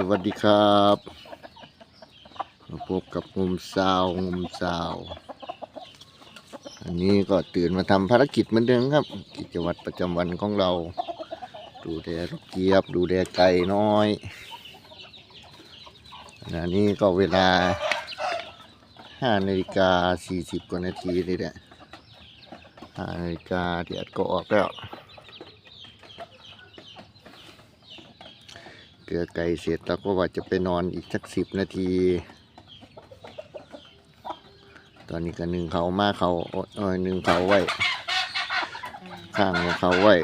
สวัสดีครับมาพบกับงมสาวงมสาว อันนี้ก็ตื่นมาทำภารกิจเหมือนเดิมครับ กิจวัตรประจำวันของเรา ดูแลลูกเกียบ ดูแลไก่น้อยอันนี้ก็เวลาห้านาฬิกาสี่สิบกว่านาทีเลยแหละห้านาฬิกาเดียดก็ออกแล้ว เกลือไก่เสร็จแล้วก็ว่าจะไปนอนอีกสักสิบนาที ตอนนี้ก็หนึ่งเขามาเขาเออหนึ่งเขาไว้ ข้างของเขาไว้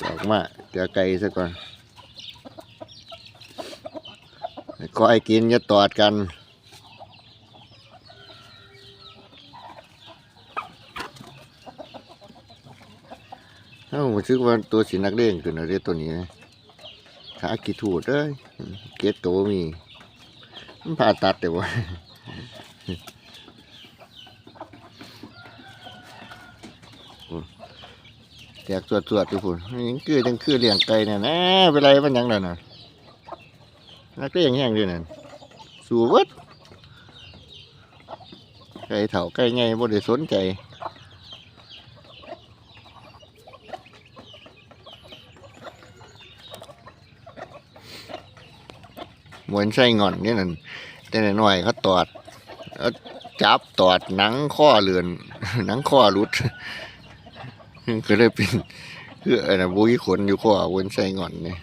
จอกมาเกลือไก่ซะก่อนก็ไอ้กินจะตอดกันเอ้าผมชื่อว่าตัวสีนักเล่นขึ้นะไรตัวนี้นะ ขากี่ถูดเอ้ยเกตโตมี มันผ่าตัดแต่ว่าแตกสวดสวดๆอยู่พุ่นยังคือจังคือเลี้ยงไก่เนี่ยนะเป็นไรมันยังแล้วนะนักเลี้ยงแห้งด้วยนั่นสู่เวัดไก่เถาไก่ไงบ่ได้สนใจ เหมวนไส้งอนนี่นั่นแต่หน่อยเขาตอดเอาจับตอดหนังข้อเลือนหนังข้อรุดก็เลยเป็นเพื่ออะไรบุยขนอยู่ข้อวนไส้งอนเนี่ย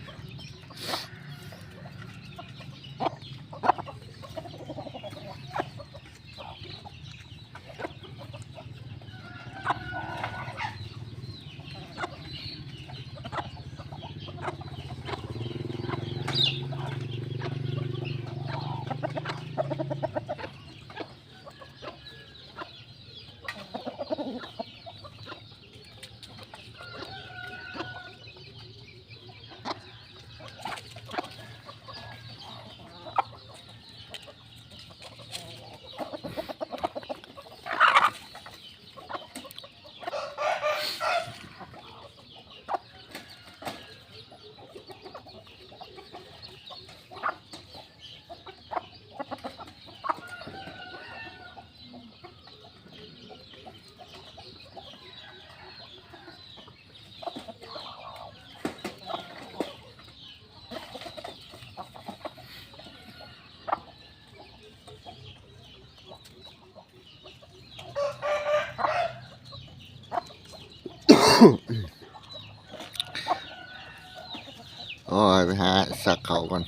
โอ้ยไปหาสักเขาก่อน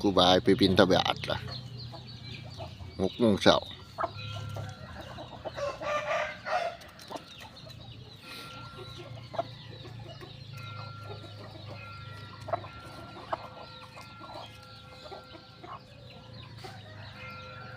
กูบายไปบินทบาทล่ะหกโมงเช้า